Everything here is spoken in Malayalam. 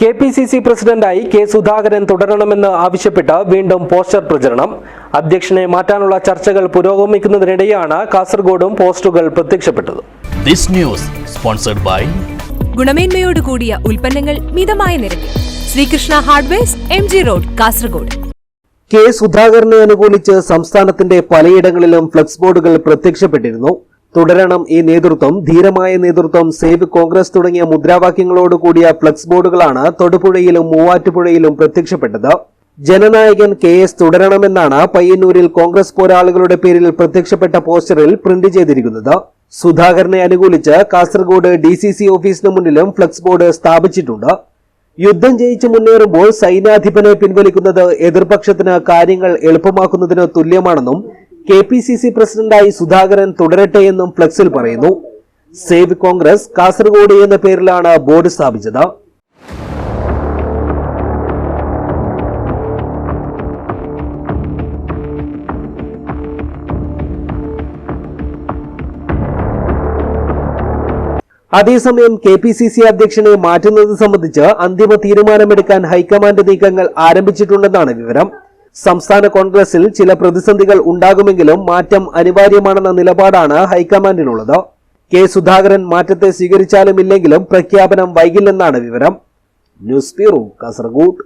കെ പി സി സി പ്രസിഡന്റായി കെ സുധാകരൻ തുടരണമെന്ന് ആവശ്യപ്പെട്ട് വീണ്ടും പോസ്റ്റർ പ്രചരണം. അധ്യക്ഷനെ മാറ്റാനുള്ള ചർച്ചകൾ പുരോഗമിക്കുന്നതിനിടെയാണ് കാസർഗോഡും പോസ്റ്ററുകൾ പ്രത്യക്ഷപ്പെട്ടത്. This news sponsored by ഗുണമേന്മയോട് കൂടിയ ഉൽപ്പന്നങ്ങൾ മിതമായ നിരക്കിൽ. Sreekrishna hardwares M G road Kasaragod. K സുധാകരനെ അനുകൂലിച്ച് സംസ്ഥാനത്തിന്റെ പലയിടങ്ങളിലും ഫ്ലക്സ് ബോർഡുകൾ പ്രത്യക്ഷപ്പെട്ടിരുന്നു. തുടരണം ഈ നേതൃത്വം. ധീരമായ നേതൃത്വം സേവ് കോൺഗ്രസ് തുടങ്ങിയ മുദ്രാവാക്യങ്ങളോട് കൂടിയ ഫ്ലക്സ് ബോർഡുകളാണ് തൊടുപുഴയിലും മൂവാറ്റുപുഴയിലും പ്രത്യക്ഷപ്പെട്ടത്. ജനനായകൻ കെ എസ് തുടരണമെന്നാണ് പയ്യന്നൂരിൽ കോൺഗ്രസ് പോരാളികളുടെ പേരിൽ പ്രത്യക്ഷപ്പെട്ട പോസ്റ്ററിൽ പ്രിന്റ് ചെയ്തിരിക്കുന്നത്. സുധാകരനെ അനുകൂലിച്ച് കാസർഗോഡ് ഡി സി സി ഓഫീസിന് മുന്നിലും ഫ്ലക്സ് ബോർഡ് സ്ഥാപിച്ചിട്ടുണ്ട്. യുദ്ധം ജയിച്ച് മുന്നേറുമ്പോൾ സൈന്യാധിപനെ പിൻവലിക്കുന്നത് എതിർപക്ഷത്തിന് കാര്യങ്ങൾ എളുപ്പമാക്കുന്നതിന് തുല്യമാണെന്നും കെ പി സി സി പ്രസിഡന്റായി സുധാകരൻ തുടരട്ടെ തുടരട്ടെയെന്നും ഫ്ലക്സിൽ പറയുന്നു. സേവ് കോൺഗ്രസ് കാസർഗോഡ് എന്ന പേരിലാണ് ബോർഡ് സ്ഥാപിച്ചത്. അതേസമയം കെ പി സി സി അധ്യക്ഷനെ മാറ്റുന്നത് സംബന്ധിച്ച് അന്തിമ തീരുമാനമെടുക്കാൻ ഹൈക്കമാൻഡ് നീക്കങ്ങൾ ആരംഭിച്ചിട്ടുണ്ടെന്നാണ് വിവരം. സംസ്ഥാന കോൺഗ്രസിൽ ചില പ്രതിസന്ധികൾ ഉണ്ടാകുമെങ്കിലും മാറ്റം അനിവാര്യമാണെന്ന നിലപാടാണ് ഹൈക്കമാൻഡിനുള്ളത്. കെ സുധാകരൻ മാറ്റത്തെ സ്വീകരിച്ചാലും ഇല്ലെങ്കിലും പ്രഖ്യാപനം വൈകില്ലെന്നാണ് വിവരം. News bureau Kasaragod.